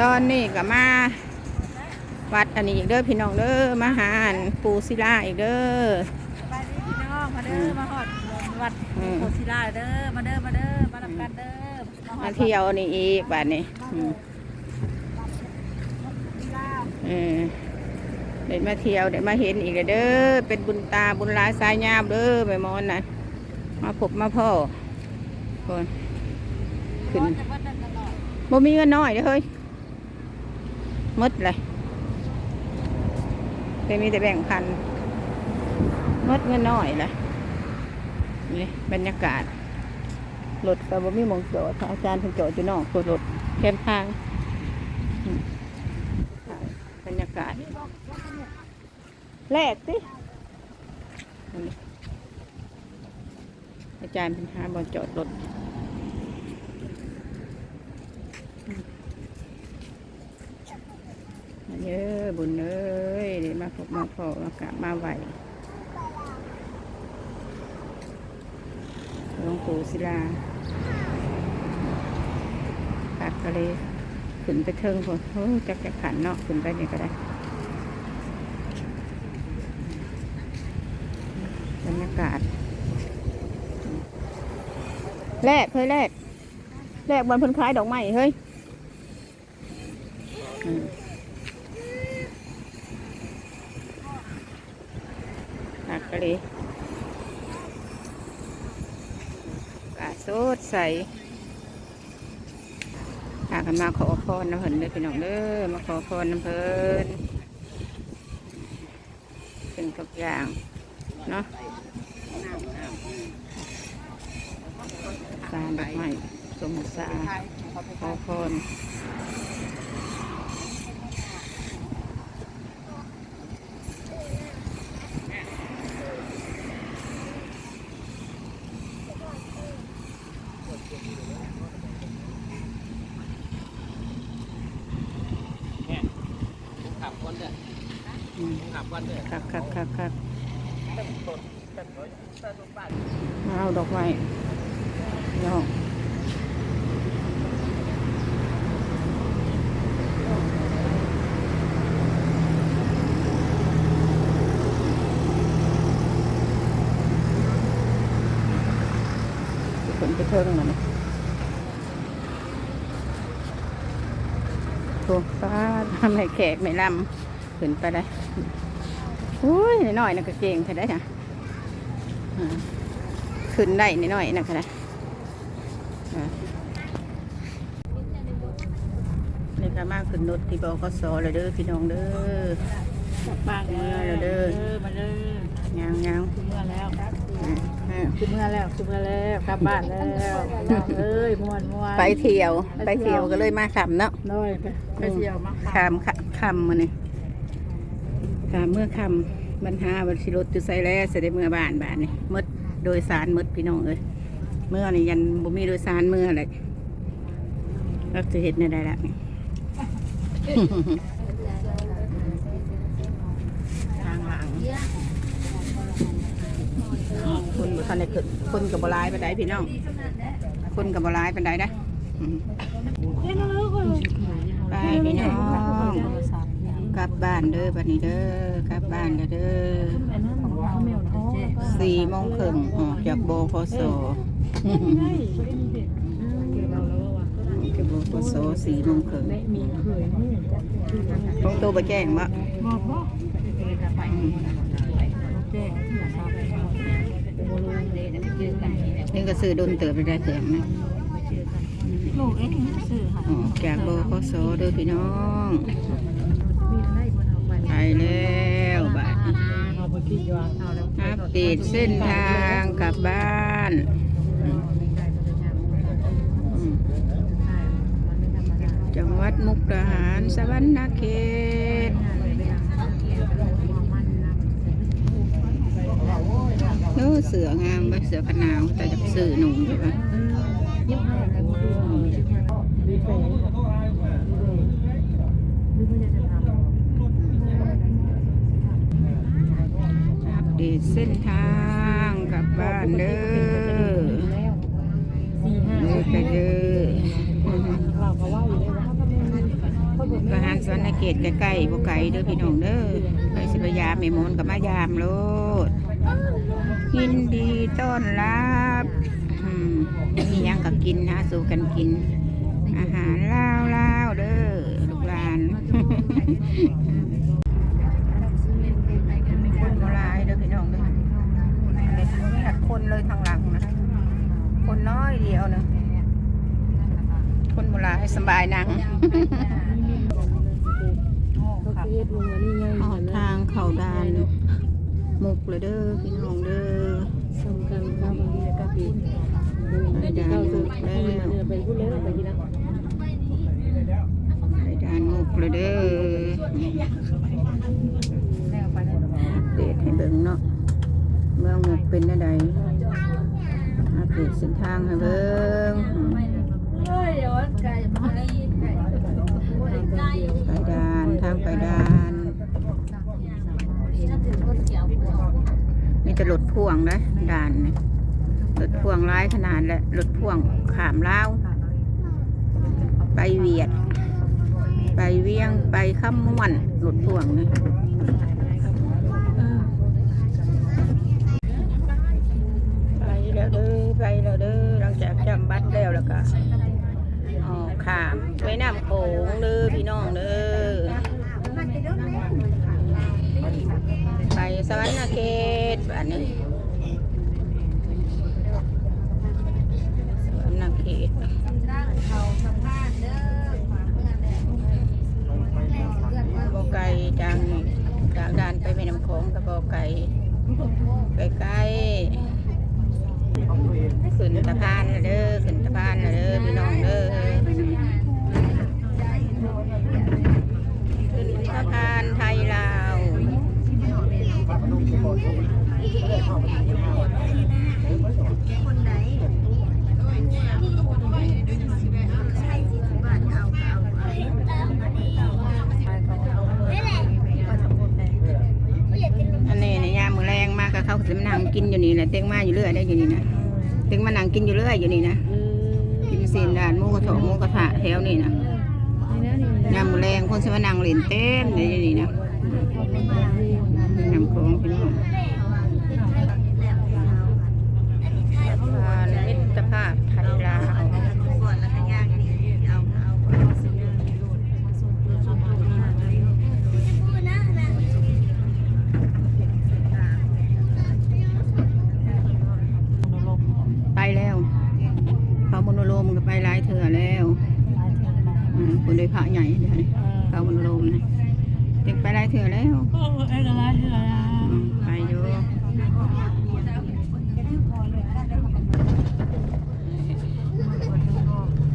ตอนนี้ก็มา วัดอันนี้อีกเด้อพี่น้องเด้อมาหาอันปูศิลาอีกเด้อสบายดีพี่น้องมาเด้อมาหอดวัดอืม โพธิลาเด้อมาเด้อมาเด้อมาทำกันเด้อมาหอมาดเที่ยวนี่อีกบัดนี้อืมศิลาเออได้มาเที่ยวได้มาเห็นอีกแล้วเด้อเป็นบุญตาบุญหลายสายยามเด้อแม่มอนน่ะมาพบมาพ่อคนขึ้นจะวัดนั่นตลอดบ่มีเงินน้อยเด้อเฮ้ยห มดเลยแต่มีแต่แบ่งพันหมดเงินน้อยเลยนี่บรรยากาศรถก็บ่ามีมองจอดอาจารย์เพิ่นจอดอยู่นอกตัวรถแคมทางบรรยากาศแรกสิอันนี้อาจารย์เป็นหาบอลจอดรถ มา เอบุญเอ้ยเดี๋ยวมาพบมาพอมากราบมาไหวหลวงปู่ศิลาปากทะเลขึ้นไปเทิงคนโอ้จักจะขันเนาะขึ้นไปนี่ก็ได้บรรยากาศแรกเฮ้ยแรกแรกบนเพิ่นคล้ายดอกไม้เฮ้ยอืม หักกะเล ยกาสดใสหากันมาขอพรน้ำเพิ่นเด้อพี่น้องเด้อมาขอพรน้ำเพิ่นเป็นทุกอย่างเนาะสารดอกไม้สมุสาขอพร ขับวันเด้อ อืม ขับวันเด้อ คักคักคักคักมาเอาดอกไม้เนาะฝนไปเทิงมันโอ้ป้าทำให้แขกไม่ลำขึ้นไปได้อุ้ ยน้อยๆนะก็เก่งใช่ได้ค่ะอ่าขึ้นได้น้อยๆนะค่ะนะอ่านี่ก็มาขึ้นรถที่บกสเลยเด้อพี่น้องเด้อบ้านเมื่อแล้วเด้อมาเด้อยางยางคือเมื่อแล้วอ่าอ่าคือเมื่อแล้วคือเมื่อแล้วกลับบ้านแล้วเอ้ยม่วนม่วนไปเที่ยว ไปเที่ยวก็เลยมาขำเนาะน้อยไปไปเที่ยวมาคำคำคำมาเนี่ยคำเมื่อคำ บรรหาวันสิรถจุใส่แล้วเสได็จเมื่อบ้านบ้านนี่มดโดยสารมดพี่น้องเอ้ยเมื่อนี่ยันบ่มีโดยสารเมื่อเลยเราจะเห็นในใดละทางหลังคนบ่ทันได้ขึ้นคนกับบร้ายไปได้พี่น้อง คนกับบร้ายไปได้นะไปพี่น้อง กลับบ้านเด้อบัดนี้เด้อกลับบ้านเด้อเด้อสี่โมงครึ่งออกจากโบโคโซจากโบโคโซสี่โมงครึ่งต้องโตไปแจ้งมาทราบนี่ก็ซื้อดนเติบไปได้เติมนะลูกเอ็กซ์ซื้อค่ะจากโบโคโซเด้อพี่น้อง แล้วบ้านติดเอาแล้วอัปเดตเส้นทางกลับบ้านจังหวัดมุกดาหารสวรรณเขตเออเสืองามไปเสือกันหนาวแต่จะซื้อหนุ่มใช่ปะอัปเดตเส้นทางกลับบ้านเด้อสี่ห้าเด้อไปเด้อเราก็ว่าอยู่เลยว่าเขตใกล้ๆบ่ไกลเด้อพี่น้องเด้อไปสิพยามแม่มนกับมายามโลดยินดีต้อนรับอืมมีหยังก็กินนะสู่กันกิน อาหารลาวลาวๆเด้อลูกหลานคนโบราณเด้อพี่น้องเด้อเด็กไม่หัดค นเลยทางหลังนะคนน้อยเดียวเนอะคนโบราณสบายนังเขาเฮ็ดมึงอันนี้ไงออกทางเข่าดานมุกเลยเด้อพี่น้องเด้อสำคัญครับบางทีก็ปีเก้าสิบเนี่ยไปพูดเลยไปกินนะ ไปดานมุกเลยเด้อเดทให้เบิ่งเนาะ เป็นอะไรอัปเดตเส้นทางให้เบิ่งไปดานทางไปดานมีแต่รถพ่วงนะด่านนี่รถพ่วงร้ายขนาดและรถพ่วงขามเลาไปเวียด ไปเวียงไปข้ามม่วนหลุดพ่วงนะไปแล้วเด้อไปแล้วเด้อหลังจากจำบัตร แล้วก็ออกขามไปน้ำโขงเด้อพี่น้องเด้อไปสวรรณเขตอันนี้สวรรณเขตบ่ไกลจังจากด่านไปแม่น้ำโขงกับบ่ไกลไปใกล้ขึ้นสะพานน่ะเด้อขึ้นสะพานน่ะเด้อพี่น้องเด้อขึ้นสะพานไทยลาว อันนี้ในยามมือแรงมากก็เขาสิมานั่งกินอยู่นี่แหละเต็งมาอยู่เรื่อยได้อยู่นี่นะเต็งมานั่งกินอยู่เรื่อยอยู่นี่นะกินซีนดานมูกระทะหมูกระทะแถวนี่นะยามมือแรงคนสิมานั่งเล่นเต็มเลยอยู่นี่นะนำโขงพี่น้องสะพานมิตร ภาพไทยลาว ไปแล้วเขามโนโลมก็ไปหลายเถื่อแล้วอืมคนโดยพระใหญ่เดี๋ยวนี้เขามโนโลมนะเด็กไปหลายเถื่อแล้วอืมไปอยู่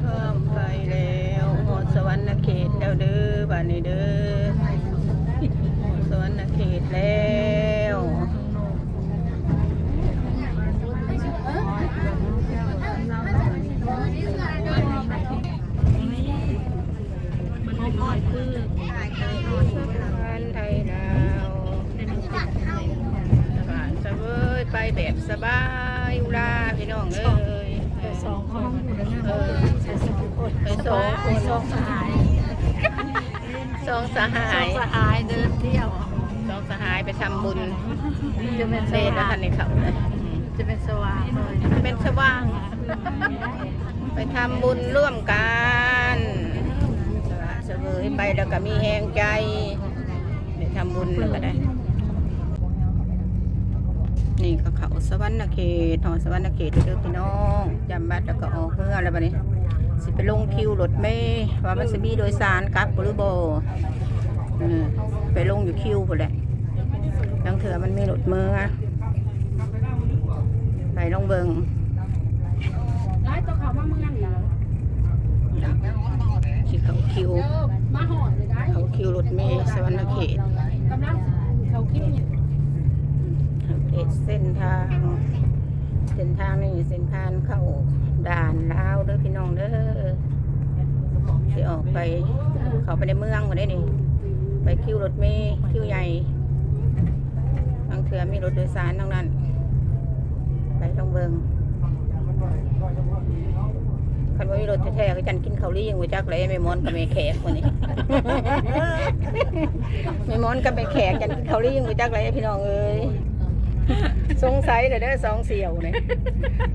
เพิ่มไปแล้วหอดสวรรค์เขตแล้วเด้อบ้านนี้เด้อสวรรค์เขตแล้วไปแบบสบายอุราพี่น้องเอ้ยสองคนเออไปสองคนสองสาย สองสหาสองยสหายเดินเที่ยว สองสหายไปทำบุญจะเป็นสเล่นแล้วว่าทังนในเขาเลยอืมจะเป็นสว่างเลยเป็นสว่าง ไปทำบุญร่วมกันสละเสวยไปแล้วก็มีแหงใจไปทำบุญแล้วก็ได้ นี่ก็เขาสวรรณเขตหอสวรรณเขตเด้อพี่น้องจำบัตรแล้วก็ออกเมื่อแล้วบัดนี้ สิไปลงคิวรถเมย์ว่ามันจะมีโดยสารกลับหรือโบเออไปลงอยู่คิวพุ่นแหละยังเถื่อมันมีรถเมือไปลองเบิงร้ายตัวเขามาเมืองเหรอสิเขาคิวมาหอดเลยได้เขาคิวรถเมย์สวรรณเขตกำลังเขาคิดเนี่ยเขตเส้นทาง เส้นทางนี่เส้นทางเข้า ด่านลาวเด้อพี่น้องเด้อสิออกไป เขาไปในเมืองหมดได้นี่ ไปคิวรถเมย์คิวใหญ่บางเถื่อมีรถโดยสารทั้งนั้น ไปลองเบิงไปคันว่ามีรถแท้ๆก็จันกินข้าวเลี้ยงไว้จักเลยแม่มอนกับแม่แขกคนนี้แม่มอนกับแม่แขกจันกินข้าวเลี้ยงไว้จักเลยพี่น้องเอ้ย สงสัยเด้อเด้อสองเสี่ยวนี่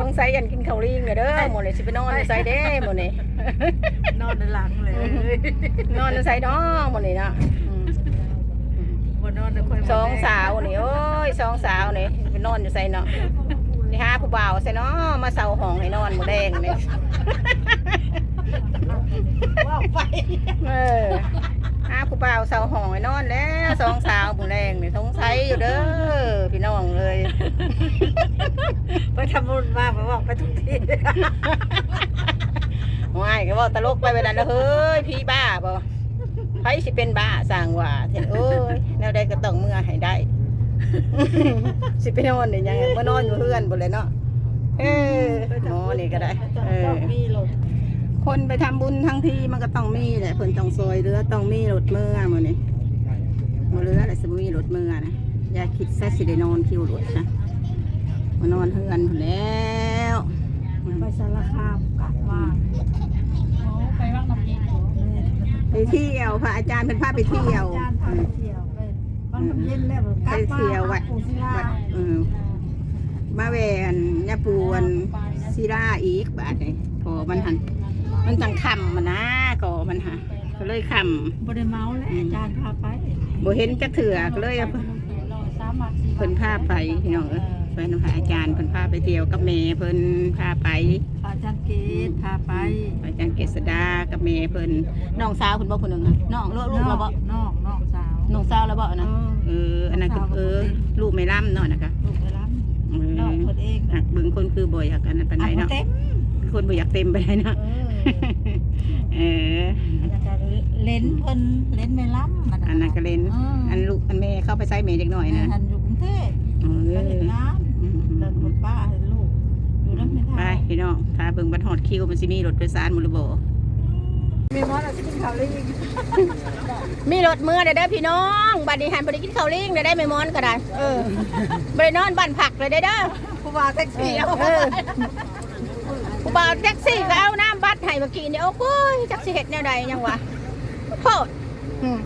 สงสัยยันกินข้าวเลี้ยงเด้อหมดเลยสิไปนอนใส่เด้หมดนี่นอนในหลังเลยนอนใส่น้องหมดนี่นะอืมบนนอนในคอยสองสาวนี่โอ้ยสองสาวนี่ไปนอนอยู่ใส่เนาะนี่หาผู้บ่าวใส่เนาะมาเสาห้องให้นอนหมูแดงนี่ว่าไปเออ หาผู้บ่าวเสาห้องให้นอนแล้วสองสาวหมูแดงนี่สงสัยอยู่เด้อพี่น้องเลยไปทำบุญมาไปบอกไปทุกที่ว้ายก็บอกตลกไปไปนั่นนะเฮ้ยพี่บ้าบ่ไผสิเป็นบ้าสร้างว่าเห็นโอ้ยแนวใดก็ต้องเมื่อให้ได้ สิไปนอนนี่ยังไงมานอนอยู่เพื่อนบ่เลยเนาะเออหมอนี่ก็ได้ เออมีรถ คนไปทำบุญทั้งทีมันก็ต้องมีแหละเพิ่นต้องซอยเรือต้องมีรถเมื่อมื้อนี้บ่เรือแหละสิบ่มีรถเมื่อนะอย่าคิดซะสิได้นอนคิวรถนะมานอนเฮือนพุ่นแล้วไปสารคามกลับมาไปว่างน้ำเย็นไปเที่ยวพระอาจารย์เพิ่นพาไปเที่ยวจานพาไปเที่ยวไปว่างน้ำเย็นแล้วกลับมาไปเที่ยววัดปูศิลาวัดเออมาแวนยาปูนศิราอีกบาดนี่พอมันหัน มันจังคำมันนะก็มันหะก็เลยคบริเมาแล้วอาจารย์พาไปำบ่เห็นจักเถื่อก็เลยเอาสามารถสี่เพิ่นพาไปพี่น้องเอ้ยไปนำพระอาจารย์เพิ่นพาไปเที่ยวกับแม่เพิ่นพาไปอาจารย์เกตพาไปอาจารย์เกษดากับแม่เพิ่นน้องสาวเพิ่นบ่คนหนึงอะน้องลูกลูกเราบ่น้องน้องสาวน้องสาวเราบ่เอนะอเอออันนั้นก็เออลูกไม่ล่ำเนาะนะคะลูกไปรับเอน้องอคนเองอะเบึงคนคือบ่อยากกันนั้นปานใดอะเนาะเต็ม คนบ่อยากเต็มไปเลยเนาะเออเอออันนั้นก็เล่นเพิ่นเล่นไม่ล้ำอันนั้นก็เล่นอันลูกอันแม่เข้าไปใส่แม่เด็กหน่อยนะหันอยู่กรุงเทพเอก็เห็นอน้ำแล้วคุณป้าให้ลูกอยู่น้ำไม่ไปทายพี่น้องถ้าเบิ่งบัดฮอดคิวมันสิมีรถโดยสารหมดหรือบ่มีมอสเราจะกินข้าวเลยมีรถเมื่อได้เด้อพี่น้องบัดนี้หันบ่ได้กินข้าวลิงได้ได้แม่มอนก็ได้ เออบ่ได้นอนบ้านผักเลยได้เด้อผู้ว่าแท็กซี่เอา เออผู้บ่าวแท็กซี่ก็เอาน้ำบัตรให้เมื่อกี้นี่โอ้โหยจักสิเฮ็ดแนวใดยังวะโทษอืม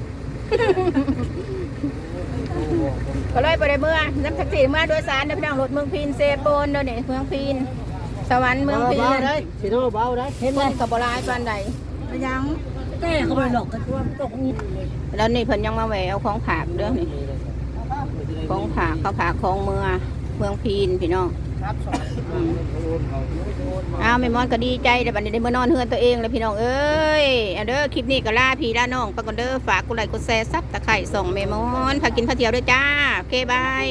ก็เลยบ่ได้เมื่อน้ำแท็กซี่เมื่อโดยสารเด้อพี่น้องรถเมืองพีนเซโปนเด้อนี่เมืองพีนสวรรค์เมืองพีนสิโนเบาได้เห็นคไหมนก็บ่หลายปานใดยังแต่เขาไปหลอกกันว่าตกนี้แล้วนี่เพิ่นยังมาแหวเอาของผากเด้อนี่ของผากเขาผากของเมืองเมืองพีนพี่น้องครับส อ้าวแม่มอนก็ดีใจแต่บัดนี้ได้มานอนเฮือนตัวเองเลยพี่น้องเอ้ยเด้อคลิปนี้ก็ล่าพี่ล่าน้องปะก่อนเด้อฝากกดไลค์กดแชร์ซับตะไคร่ส่องแม่มอนพากินพาเที่ยวด้วยจ้าโอเคบาย